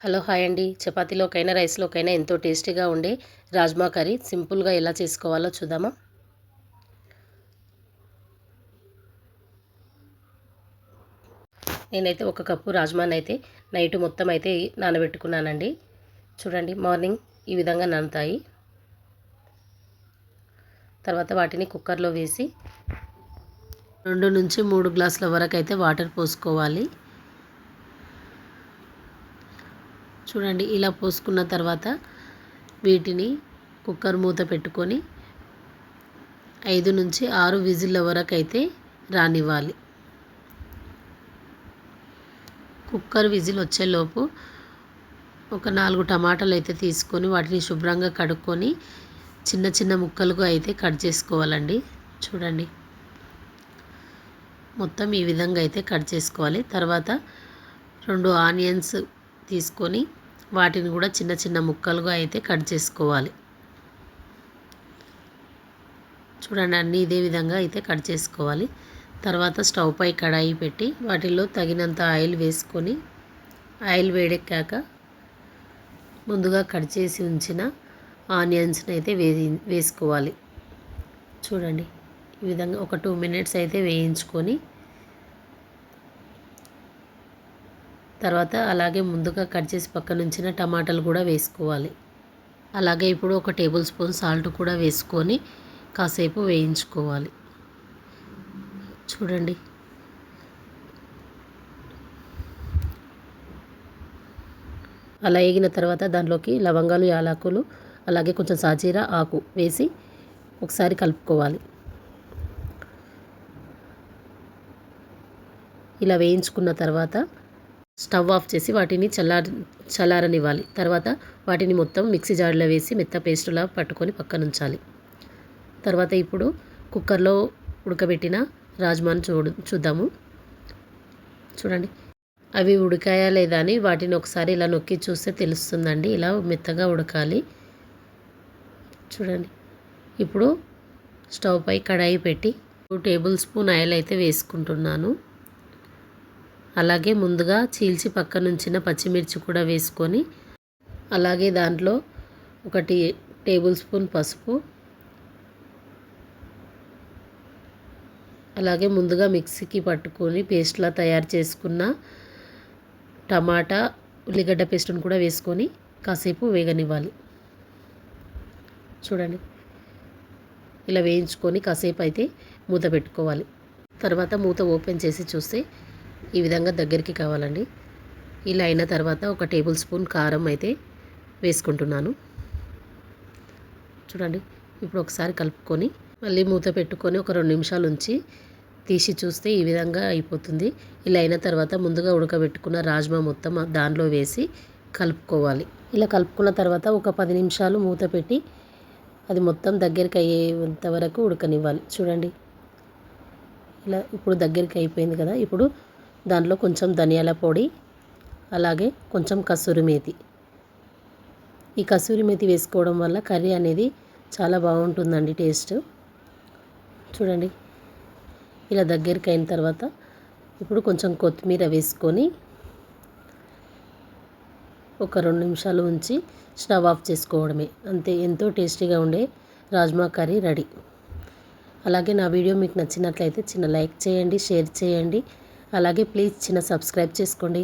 Hello hi అండి. చపాతీలోకైనా రైస్లోకైనా ఎంతో టేస్టీగా ఉండే రాజ్మా కర్రీ సింపుల్గా ఎలా చేసుకోవాలో చూద్దామా? నేనైతే ఒక కప్పు రాజ్మాని అయితే నైట్ మొత్తం అయితే నానబెట్టుకున్నానండి. చూడండి మార్నింగ్ ఈ విధంగా నానుతాయి. తర్వాత వాటిని కుక్కర్లో వేసి రెండు నుంచి మూడు గ్లాసుల వరకు అయితే వాటర్ పోసుకోవాలి. చూడండి ఇలా పోసుకున్న తర్వాత వీటిని కుక్కర్ మూత పెట్టుకొని ఐదు నుంచి ఆరు విజిల్ల వరకు అయితే రానివ్వాలి. కుక్కర్ విజిల్ వచ్చేలోపు ఒక నాలుగు టమాటాలు అయితే తీసుకొని వాటిని శుభ్రంగా కడుక్కొని చిన్న చిన్న ముక్కలుగా అయితే కట్ చేసుకోవాలండి. చూడండి మొత్తం ఈ విధంగా అయితే కట్ చేసుకోవాలి. తర్వాత రెండు ఆనియన్స్ తీసుకొని వాటిని కూడా చిన్న చిన్న ముక్కలుగా అయితే కట్ చేసుకోవాలి. చూడండి అన్నీ ఇదే విధంగా అయితే కట్ చేసుకోవాలి. తర్వాత స్టవ్ పై కడాయి పెట్టి వాటిల్లో తగినంత ఆయిల్ వేసుకొని ఆయిల్ వేడెక్కాక ముందుగా కట్ చేసి ఉంచిన ఆనియన్స్ని అయితే వే వేసుకోవాలి. చూడండి ఈ విధంగా ఒక టూ మినిట్స్ అయితే వేయించుకొని తర్వాత అలాగే ముందుగా కట్ చేసి పక్కన ఉంచిన టమాటాలు కూడా వేసుకోవాలి. అలాగే ఇప్పుడు ఒక టేబుల్ స్పూన్ సాల్ట్ కూడా వేసుకొని కాసేపు వేయించుకోవాలి. చూడండి. అలా వేగిన తర్వాత దాంట్లోకి లవంగాలు యాలకులు అలాగే కొంచెం సాజీర ఆకు వేసి ఒకసారి కలుపుకోవాలి. ఇలా వేయించుకున్న తర్వాత స్టవ్ ఆఫ్ చేసి వాటిని చల్లారి చల్లారనివ్వాలి. తర్వాత వాటిని మొత్తం మిక్సీ జార్లో వేసి మెత్త పేస్టులా పట్టుకొని పక్కన ఉంచాలి తర్వాత ఇప్పుడు కుక్కర్లో ఉడకబెట్టిన రాజ్మాను చూడు చూద్దాము. చూడండి. అవి ఉడికాయా లేదా అని వాటిని ఒకసారి ఇలా నొక్కి చూస్తే తెలుస్తుందండి. ఇలా మెత్తగా ఉడకాలి. చూడండి. ఇప్పుడు స్టవ్ పై కడాయి పెట్టి టూ టేబుల్ స్పూన్ ఆయిల్ అయితే వేసుకుంటున్నాను. అలాగే ముందుగా చీల్చి పక్కనుంచిన పచ్చిమిర్చి కూడా వేసుకొని అలాగే దాంట్లో ఒకటి టేబుల్ స్పూన్ పసుపు అలాగే ముందుగా మిక్సీకి పట్టుకొని పేస్ట్లా తయారు చేసుకున్న టమాటా ఉల్లిగడ్డ పేస్ట్ను కూడా వేసుకొని కాసేపు వేగనివ్వాలి. చూడండి. ఇలా వేయించుకొని కాసేపు అయితే మూత పెట్టుకోవాలి. తర్వాత మూత ఓపెన్ చేసి చూస్తే ఈ విధంగా దగ్గరికి కావాలండి. ఇలా అయిన తర్వాత ఒక టేబుల్ స్పూన్ కారం అయితే వేసుకుంటున్నాను. చూడండి ఇప్పుడు ఒకసారి కలుపుకొని మళ్ళీ మూత పెట్టుకొని ఒక రెండు నిమిషాలు ఉంచి తీసి చూస్తే ఈ విధంగా అయిపోతుంది. ఇలా అయిన తర్వాత ముందుగా ఉడకబెట్టుకున్న రాజ్మా మొత్తం దానిలో వేసి కలుపుకోవాలి. ఇలా కలుపుకున్న తర్వాత ఒక పది నిమిషాలు మూత పెట్టి అది మొత్తం దగ్గరికి అయ్యేంత వరకు ఉడకనివ్వాలి. చూడండి ఇలా ఇప్పుడు దగ్గరికి అయిపోయింది కదా. ఇప్పుడు దాంట్లో కొంచెం ధనియాల పొడి అలాగే కొంచెం కసూరి మేతి. ఈ కసూరి మేతి వేసుకోవడం వల్ల కర్రీ అనేది చాలా బాగుంటుందండి టేస్ట్. చూడండి ఇలా దగ్గరికి అయిన తర్వాత ఇప్పుడు కొంచెం కొత్తిమీర వేసుకొని ఒక రెండు నిమిషాలు ఉంచి స్టవ్ ఆఫ్ చేసుకోవడమే. అంతే ఎంతో టేస్టీగా ఉండే రాజ్మా కర్రీ రెడీ. అలాగే నా వీడియో మీకు నచ్చినట్లయితే చిన్న లైక్ చేయండి షేర్ చేయండి. అలాగే ప్లీజ్ చిన్న సబ్స్క్రైబ్ చేసుకోండి.